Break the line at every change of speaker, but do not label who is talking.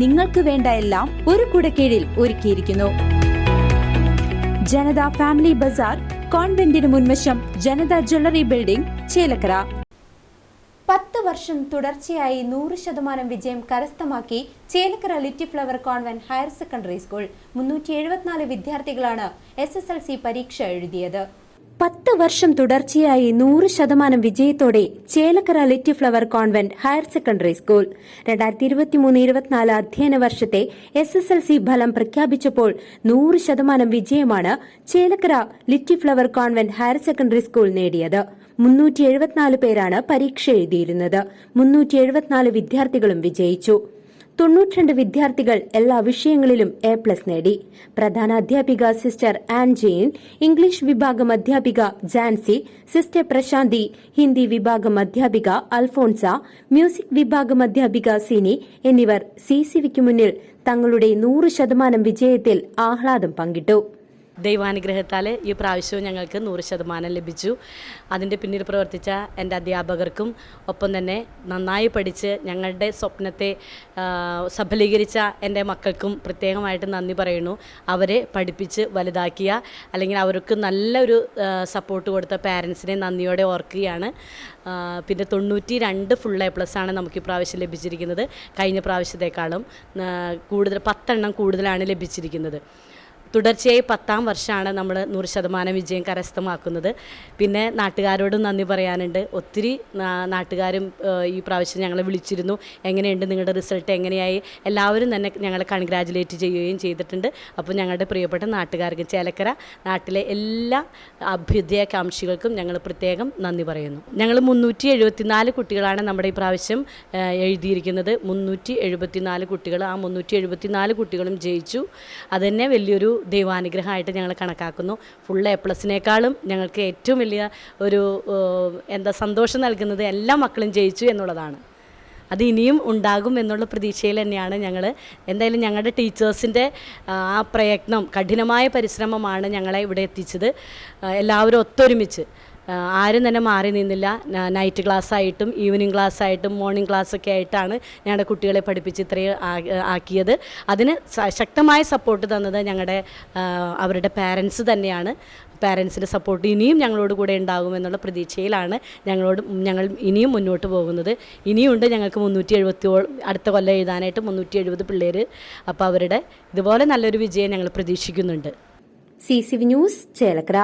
നിങ്ങൾക്ക് വേണ്ട എല്ലാം ഒരു കുടക്കീഴിൽ ഒരുക്കിയിരിക്കുന്നു. ജനത ഫാമിലി ബസാർ കോൺവെന്റിന് മുൻവശം ജനത ജ്വല്ലറി ബിൽഡിംഗ് ചേലക്കര.
പത്ത് വർഷം തുടർച്ചയായി നൂറ് ശതമാനം വിജയം കരസ്ഥമാക്കി Chelakkara little flower convent higher secondary school. മുന്നൂറ്റി എഴുപത്തിനാല് വിദ്യാർത്ഥികളാണ് എസ് എസ് എൽ സി പരീക്ഷ എഴുതിയത്. പത്ത് വർഷം തുടർച്ചയായി നൂറ് ശതമാനം വിജയത്തോടെ Chelakkara little flower convent higher secondary school. രണ്ടായിരത്തി ഇരുപത്തിമൂന്ന് ഇരുപത്തിനാല് അധ്യയന വർഷത്തെ എസ് എസ് എൽ സി ഫലം പ്രഖ്യാപിച്ചപ്പോൾ നൂറ് ശതമാനം വിജയമാണ് Chelakkara little flower convent higher secondary school നേടിയത്. മുന്നൂറ്റി എഴുപത്തിനാല് പേരാണ് പരീക്ഷ എഴുതിയിരുന്നത്. മുന്നൂറ്റി എഴുപത്തിനാല് വിദ്യാർത്ഥികളും വിജയിച്ചു. തൊണ്ണൂറ്റിരണ്ട് വിദ്യാർത്ഥികൾ എല്ലാ വിഷയങ്ങളിലും എ പ്ലസ് നേടി. പ്രധാന അധ്യാപിക സിസ്റ്റർ ആൻ ജെയിൻ ഇംഗ്ലീഷ് വിഭാഗം അധ്യാപിക ജാൻസി സിസ്റ്റർ പ്രശാന്തി ഹിന്ദി വിഭാഗം അധ്യാപിക അൽഫോൺസ മ്യൂസിക് വിഭാഗം അധ്യാപിക സിനി എന്നിവർ സി സിവിക്ക് മുന്നിൽ തങ്ങളുടെ നൂറ് ശതമാനം വിജയത്തിൽ ആഹ്ലാദം പങ്കിട്ടു.
ദൈവാനുഗ്രഹത്താൽ ഈ പ്രാവശ്യവും ഞങ്ങൾക്ക് നൂറ് ശതമാനം ലഭിച്ചു. അതിന്റെ പിന്നിൽ പ്രവർത്തിച്ച എന്റെ അധ്യാപകർക്കും ഒപ്പം തന്നെ നന്നായി പഠിച്ച് ഞങ്ങളുടെ സ്വപ്നത്തെ സഫലീകരിച്ച എന്റെ മക്കൾക്കും പ്രത്യേകമായിട്ട് നന്ദി പറയുന്നു. അവരെ പഠിപ്പിച്ച് വലുതാക്കിയ അല്ലെങ്കിൽ അവർക്ക് നല്ലൊരു സപ്പോർട്ട് കൊടുത്ത പാരൻസിനെ നന്ദിയോടെ ഓർക്കുകയാണ്. പിന്നെ തൊണ്ണൂറ്റി രണ്ട് ഫുൾ എ പ്ലസ് ആണ് നമുക്ക് ഈ പ്രാവശ്യം ലഭിച്ചിരിക്കുന്നത്. കഴിഞ്ഞ പ്രാവശ്യത്തെക്കാളും കൂടുതൽ പത്തെണ്ണം കൂടുതലാണ് ലഭിച്ചിരിക്കുന്നത്. തുടർച്ചയായി പത്താം വർഷമാണ് നമ്മൾ നൂറ് ശതമാനം വിജയം കരസ്ഥമാക്കുന്നത്. പിന്നെ നാട്ടുകാരോടും നന്ദി പറയാനുണ്ട്. ഒത്തിരി നാട്ടുകാരും ഈ പ്രാവശ്യം ഞങ്ങളെ വിളിച്ചിരുന്നു. എങ്ങനെയുണ്ട് നിങ്ങളുടെ റിസൾട്ട്? എങ്ങനെയായി? എല്ലാവരും തന്നെ ഞങ്ങളെ കൺഗ്രാജുലേറ്റ് ചെയ്യുകയും ചെയ്തിട്ടുണ്ട്. അപ്പോൾ ഞങ്ങളുടെ പ്രിയപ്പെട്ട നാട്ടുകാർക്ക് ചേലക്കര നാട്ടിലെ എല്ലാ അഭ്യുദയകാംക്ഷികൾക്കും ഞങ്ങൾ പ്രത്യേകം നന്ദി പറയുന്നു. ഞങ്ങൾ മുന്നൂറ്റി എഴുപത്തിനാല് കുട്ടികളാണ് നമ്മുടെ ഈ പ്രാവശ്യം എഴുതിയിരിക്കുന്നത്. മുന്നൂറ്റി എഴുപത്തിനാല് കുട്ടികൾ. ആ മുന്നൂറ്റി എഴുപത്തിനാല് കുട്ടികളും ജയിച്ചു. അതുതന്നെ വലിയൊരു ദൈവാനുഗ്രഹമായിട്ട് ഞങ്ങൾ കണക്കാക്കുന്നു. ഫുൾ എ പ്ലസിനേക്കാളും ഞങ്ങൾക്ക് ഏറ്റവും വലിയ ഒരു എന്താ സന്തോഷം നൽകുന്നത് എല്ലാ മക്കളും ജയിച്ചു എന്നുള്ളതാണ്. അത് ഇനിയും ഉണ്ടാകും എന്നുള്ള പ്രതീക്ഷയിൽ തന്നെയാണ് ഞങ്ങൾ എന്തായാലും ഞങ്ങളുടെ ടീച്ചേഴ്സിന്റെ ആ പ്രയത്നം കഠിനമായ പരിശ്രമമാണ് ഞങ്ങളെ ഇവിടെ എത്തിച്ചത്. എല്ലാവരും ഒത്തൊരുമിച്ച് ആരും തന്നെ മാറി നിന്നില്ല. നൈറ്റ് ക്ലാസ് ആയിട്ടും ഈവനിങ് ക്ലാസ് ആയിട്ടും മോർണിംഗ് ക്ലാസ് ഒക്കെ ആയിട്ടാണ് ഞങ്ങളുടെ കുട്ടികളെ പഠിപ്പിച്ച് ഇത്രയും ആക്കിയത്. അതിന് ശക്തമായ സപ്പോർട്ട് തന്നത് ഞങ്ങളുടെ അവരുടെ പാരൻസ് തന്നെയാണ്. പാരൻസിന്റെ സപ്പോർട്ട് ഇനിയും ഞങ്ങളോട് കൂടെ ഉണ്ടാകുമെന്നുള്ള പ്രതീക്ഷയിലാണ് ഞങ്ങളോട് ഞങ്ങൾ ഇനിയും മുന്നോട്ട് പോകുന്നത്. ഇനിയുണ്ട് ഞങ്ങൾക്ക് മുന്നൂറ്റി എഴുപത്തി അടുത്ത കൊല്ലം എഴുതാനായിട്ട് മുന്നൂറ്റി എഴുപത് പിള്ളേർ അപ്പോൾ അവരുടെ ഇതുപോലെ നല്ലൊരു വിജയം ഞങ്ങൾ പ്രതീക്ഷിക്കുന്നുണ്ട്.
C C V news Chelakkara.